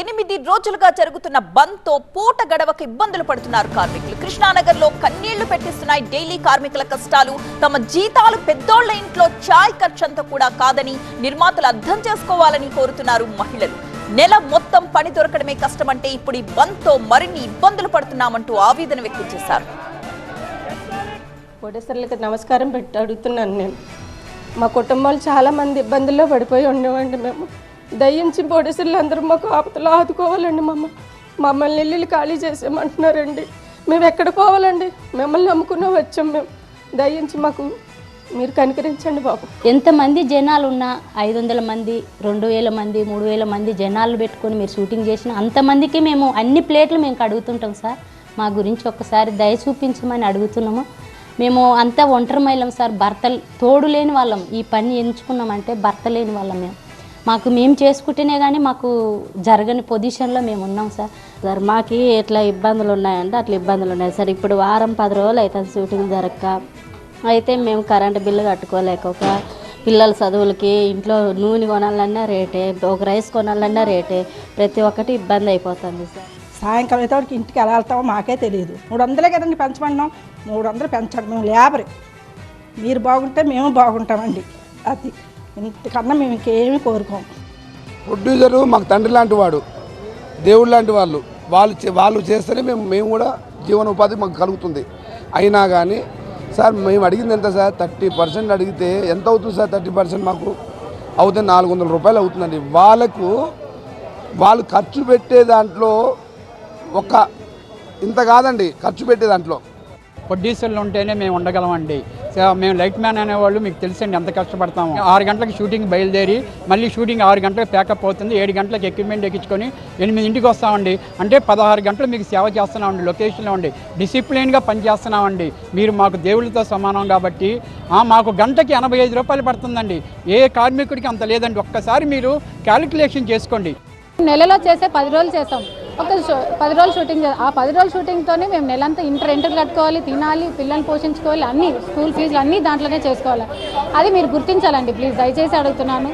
ఎనిమిది రోజులుగా జరుగుతున్న బంద్తో పూట గడవకు ఇబ్బందులు పడుతున్నారు కార్మికులు. కృష్ణానగర్లో కన్నీళ్ళు పెట్టిస్తున్నాయి డైలీ కార్మికుల కష్టాలు. తమ జీతాలు పెద్దోళ్ళ ఇంట్లో చాయ్ ఖర్చంతా కూడా కాదని నిర్మాతలు అర్థం చేసుకోవాలని కోరుతున్నారు మహిళలు. నెల మొత్తం పని దొరకడమే కష్టమంటే ఇప్పుడు ఈ బంద్తో మరిన్ని ఇబ్బందులు పడుతున్నామంటూ ఆవేదన వ్యక్తం చేశారు. కోటేశ్వర్లకి నమస్కారం పెట్టి అడుగుతున్నాను నేను. మా కుటుంబాలు చాలా మంది ఇబ్బందుల్లో పడిపోయి ఉండేవండి మేము. దయించి పోలీసులు అందరూ మాకు ఆపదలో ఆదుకోవాలండి మమ్మ మమ్మల్ని ఇల్లు ఖాళీ చేసేయమంటున్నారండి. మేము ఎక్కడ పోవాలండి? మిమ్మల్ని నమ్ముకునే వచ్చాం మేము. దయించి మాకు మీరు కనికరించండి బాబు. ఎంతమంది జనాలు ఉన్నా ఐదు వందల మంది రెండు వేల మంది మూడు వేల మంది జనాలు పెట్టుకొని మీరు షూటింగ్ చేసిన అంతమందికి మేము అన్ని ప్లేట్లు మేము అడుగుతుంటాం సార్. మా గురించి ఒక్కసారి దయ చూపించమని అడుగుతున్నాము. మేము అంతా ఒంటరి మైలం సార్. భర్త తోడు లేని వాళ్ళం. ఈ పని ఎంచుకున్నామంటే భర్త లేని వాళ్ళం మేము. మాకు మేము చేసుకుంటేనే కానీ మాకు జరగని పొజిషన్లో మేము ఉన్నాం సార్. సార్ మాకు ఎట్లా ఇబ్బందులు ఉన్నాయంటే అట్లా ఇబ్బందులు ఉన్నాయి సార్. ఇప్పుడు వారం పది రోజులు అవుతుంది షూటింగ్ జరగక. అయితే మేము కరెంటు బిల్లు కట్టుకోలేక ఒక పిల్లల చదువులకి ఇంట్లో నూనె కొనాలన్నా రేటే ఒక రైస్ కొనాలన్నా రేటే ప్రతి ఒక్కటి ఇబ్బంది అయిపోతుంది సార్. సాయంకాలం అయితే ఇంటికి ఎలా వెళ్తామో మాకే తెలియదు. మూడు వందలే కదండి పెంచమన్నాం. మూడు వందలు పెంచండి మేము లేబరే. మీరు బాగుంటే మేము బాగుంటామండి. అది. ఇంతకన్నా మేము ఇంకేమీ కోరుకోము. ప్రొడ్యూసరు మాకు తండ్రి లాంటి వాడు దేవుడు లాంటి వాళ్ళు. వాళ్ళు చే- వాళ్ళు చేస్తేనే మేము మేము కూడా జీవనోపాధి మాకు కలుగుతుంది. అయినా కానీ సార్ మేము అడిగింది ఎంత సార్? థర్టీ పర్సెంట్ అడిగితే ఎంత అవుతుంది సార్ థర్టీ పర్సెంట్ మాకు? అవుతుంది నాలుగు వందల రూపాయలు అవుతుందండి. వాళ్ళకు వాళ్ళు ఖర్చు పెట్టే దాంట్లో ఒక ఇంత కాదండి ఖర్చు పెట్టే దాంట్లో. ప్రొడ్యూసర్లు ఉంటేనే మేము ఉండగలమండి. మేము లైట్ మ్యాన్ అనేవాళ్ళు మీకు తెలుసండి ఎంత కష్టపడతాము. ఆరు గంటలకు షూటింగ్ బయలుదేరి మళ్ళీ షూటింగ్ ఆరు గంటలకు ప్యాకప్ అవుతుంది. ఏడు గంటలకు ఎక్విప్మెంట్ ఎక్కించుకొని ఎనిమిదింటికి వస్తామండి. అంటే పదహారు గంటలు మీకు సేవ చేస్తున్నామండి లొకేషన్లో ఉండి. డిసిప్లిన్గా పనిచేస్తున్నామండి మీరు మాకు దేవుళ్ళతో సమానం కాబట్టి మాకు గంటకి ఎనభై ఐదు రూపాయలు పడుతుందండి. ఏ కార్మికుడికి అంత లేదండి. ఒక్కసారి మీరు క్యాలిక్యులేషన్ చేసుకోండి. నెలలో చేసే పది రోజులు చేస్తాం. ఒక పది రోజులు షూటింగ్ ఆ పది రోజులు షూటింగ్తోనే మేము నెలంతా ఇంటర్ రెంట్లు కట్టుకోవాలి తినాలి పిల్లల్ని పోషించుకోవాలి అన్ని స్కూల్ ఫీజులు అన్నీ దాంట్లోనే చేసుకోవాలి. అది మీరు గుర్తించాలండి ప్లీజ్. దయచేసి అడుగుతున్నాను.